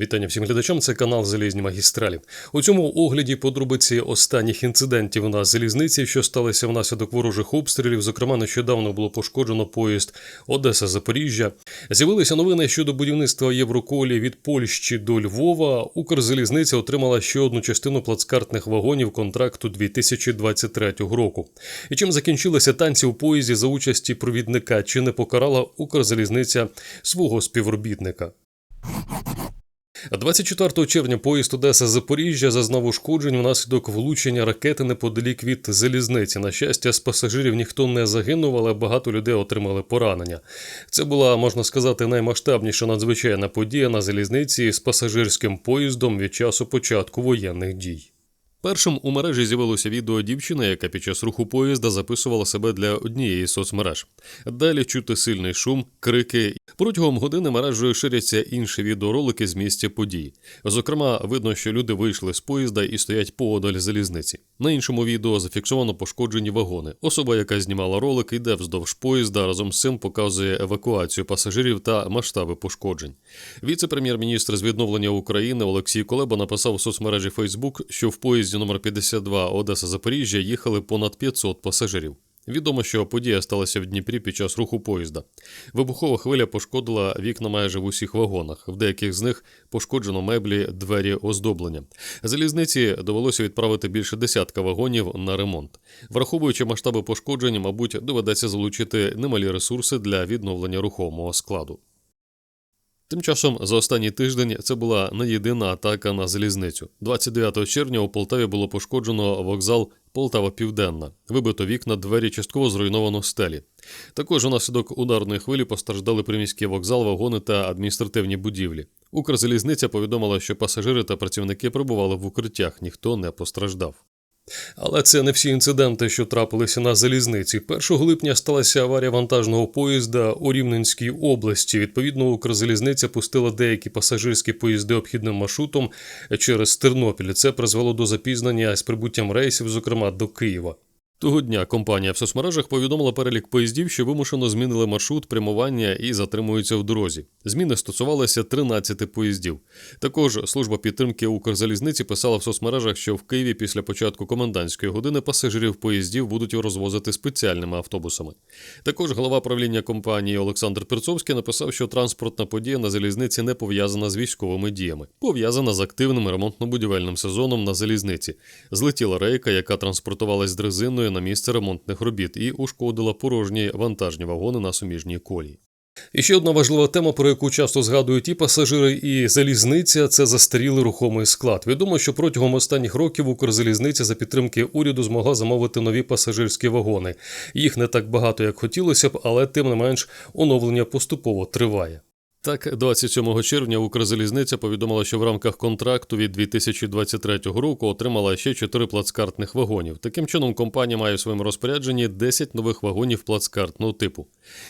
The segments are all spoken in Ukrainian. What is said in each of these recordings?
Вітання всім глядачам. Це канал Залізні магістралі. У цьому огляді подробиці останніх інцидентів на залізниці, що сталися внаслідок ворожих обстрілів. Зокрема, нещодавно було пошкоджено поїзд Одеса Запоріжжя. З'явилися новини щодо будівництва Євроколі від Польщі до Львова. Укрзалізниця отримала ще одну частину плацкартних вагонів контракту 2023 року. І чим закінчилися танці у поїзді за участі провідника? Чи не покарала Укрзалізниця свого співробітника? 24 червня поїзд Одеса Запоріжжя зазнав ушкоджень внаслідок влучення ракети неподалік від залізниці. На щастя, з пасажирів ніхто не загинув, але багато людей отримали поранення. Це була, можна сказати, наймасштабніша надзвичайна подія на залізниці з пасажирським поїздом від часу початку воєнних дій. Першим у мережі з'явилося відео дівчини, яка під час руху поїзда записувала себе для однієї соцмереж. Далі чути сильний шум, крики. Протягом години мережею ширяться інші відеоролики з місця подій. Зокрема, видно, що люди вийшли з поїзда і стоять поодаль залізниці. На іншому відео зафіксовано пошкоджені вагони. Особа, яка знімала ролик, йде вздовж поїзда, разом з цим показує евакуацію пасажирів та масштаби пошкоджень. Віце-прем'єр-міністр з відновлення України Олексій Колеба написав у соцмережі Facebook, що в поїзді номер 52 Одеса Запоріжжя їхали понад 500 пасажирів. Відомо, що подія сталася в Дніпрі під час руху поїзда. Вибухова хвиля пошкодила вікна майже в усіх вагонах. В деяких з них пошкоджено меблі, двері, оздоблення. Залізниці довелося відправити більше десятка вагонів на ремонт. Враховуючи масштаби пошкоджень, мабуть, доведеться залучити немалі ресурси для відновлення рухомого складу. Тим часом за останній тиждень це була не єдина атака на залізницю. 29 червня у Полтаві було пошкоджено вокзал Полтава Південна, вибито вікна, двері, частково зруйновано стелі. Також унаслідок ударної хвилі постраждали приміський вокзал, вагони та адміністративні будівлі. Укрзалізниця повідомила, що пасажири та працівники перебували в укриттях, ніхто не постраждав. Але це не всі інциденти, що трапилися на залізниці. 1 липня сталася аварія вантажного поїзда у Рівненській області. Відповідно, Укрзалізниця пустила деякі пасажирські поїзди обхідним маршрутом через Тернопіль. Це призвело до запізнення з прибуттям рейсів, зокрема до Києва. Того дня компанія в соцмережах повідомила перелік поїздів, що вимушено змінили маршрут прямування і затримуються в дорозі. Зміни стосувалися 13 поїздів. Також служба підтримки Укрзалізниці писала в соцмережах, що в Києві після початку комендантської години пасажирів поїздів будуть розвозити спеціальними автобусами. Також голова правління компанії Олександр Перцовський написав, що транспортна подія на залізниці не пов'язана з військовими діями, пов'язана з активним ремонтно-будівельним сезоном на залізниці. Злетіла рейка, яка транспортувалась дрезиною на місце ремонтних робіт і ушкодила порожні вантажні вагони на суміжній колії. І ще одна важлива тема, про яку часто згадують і пасажири, і залізниця це застарілий рухомий склад. Відомо, що протягом останніх років Укрзалізниця за підтримки уряду змогла замовити нові пасажирські вагони. Їх не так багато, як хотілося б, але тим не менш оновлення поступово триває. Так, 27 червня Укрзалізниця повідомила, що в рамках контракту від 2023 року отримала ще 4 плацкартних вагонів. Таким чином, компанія має в своєму розпорядженні 10 нових вагонів плацкартного типу.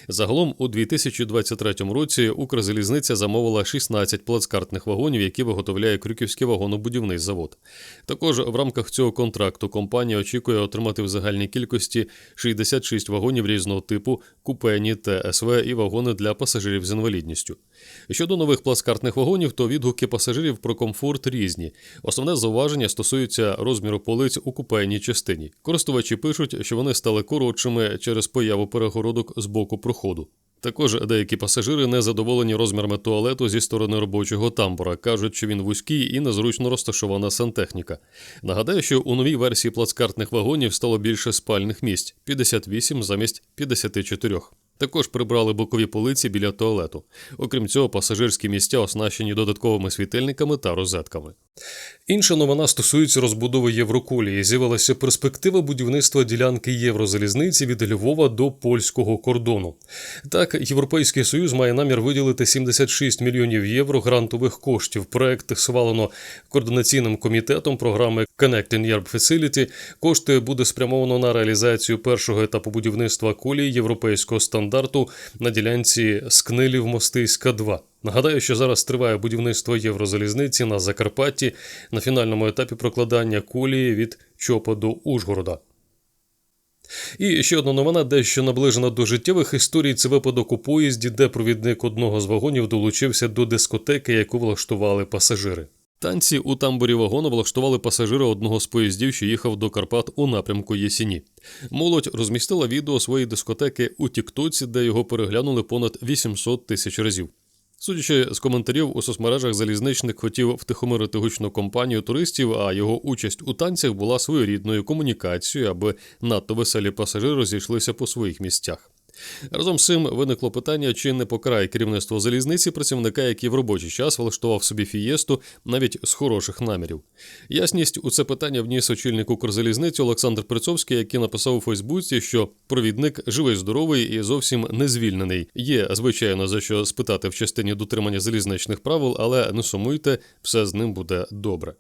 Загалом, у 2023 році Укрзалізниця замовила 16 плацкартних вагонів, які виготовляє Крюківський вагонобудівний завод. Також в рамках цього контракту компанія очікує отримати в загальній кількості 66 вагонів різного типу, купені, ТСВ і вагони для пасажирів з інвалідністю. Щодо нових плацкартних вагонів, то відгуки пасажирів про комфорт різні. Основне зауваження стосується розміру полиць у купейній частині. Користувачі пишуть, що вони стали коротшими через появу перегородок з боку проходу. Також деякі пасажири не задоволені розмірами туалету зі сторони робочого тамбура. кажуть, що він вузький і незручно розташована сантехніка. Нагадаю, що у новій версії плацкартних вагонів стало більше спальних місць 58 замість 54. Також прибрали бокові полиці біля туалету. Окрім цього, пасажирські місця оснащені додатковими світильниками та розетками. Інша новина стосується розбудови Євроколії. З'явилася перспектива будівництва ділянки Єврозалізниці від Львова до польського кордону. Так, Європейський Союз має намір виділити 76 мільйонів євро грантових коштів. Проект схвалено координаційним комітетом програми Connecting Europe Facility. Кошти буде спрямовано на реалізацію першого етапу будівництва колії європейського стандарту на ділянці Скнилів Мостиська 2 Нагадаю, що зараз триває будівництво Єврозалізниці на Закарпатті на фінальному етапі прокладання колії від Чопа до Ужгорода. І ще одна новина, дещо наближена до життєвих історій. Це випадок у поїзді, де провідник одного з вагонів долучився до дискотеки, яку влаштували пасажири. Танці у тамбурі вагону влаштували пасажири одного з поїздів, що їхав до Карпат у напрямку Єсіні. Молодь розмістила відео своєї дискотеки у Тіктоці, де його переглянули понад 800 тисяч разів. Судячи з коментарів у соцмережах, залізничник хотів втихомирити гучну компанію туристів, а його участь у танцях була своєрідною комунікацією, аби надто веселі пасажири розійшлися по своїх місцях. Разом з цим виникло питання, чи не покарає керівництво залізниці працівника, який в робочий час влаштував собі фієсту навіть з хороших намірів. Ясність у це питання вніс очільник Укрзалізниці Олександр Прицовський, який написав у Фейсбуці, що провідник живий, здоровий і зовсім не звільнений. Є звичайно за що спитати в частині дотримання залізничних правил, але не сумуйте, все з ним буде добре.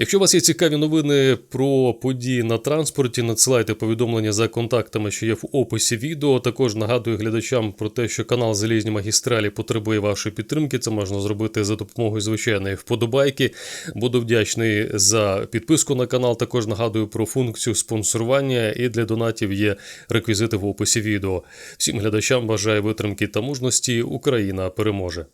Якщо у вас є цікаві новини про події на транспорті, надсилайте повідомлення за контактами, що є в описі відео. Також нагадую глядачам про те, що канал Залізні магістралі потребує вашої підтримки. Це можна зробити за допомогою звичайної вподобайки. Буду вдячний за підписку на канал. Також нагадую про функцію спонсорування і для донатів є реквізити в описі відео. Всім глядачам бажаю витримки та мужності. Україна переможе.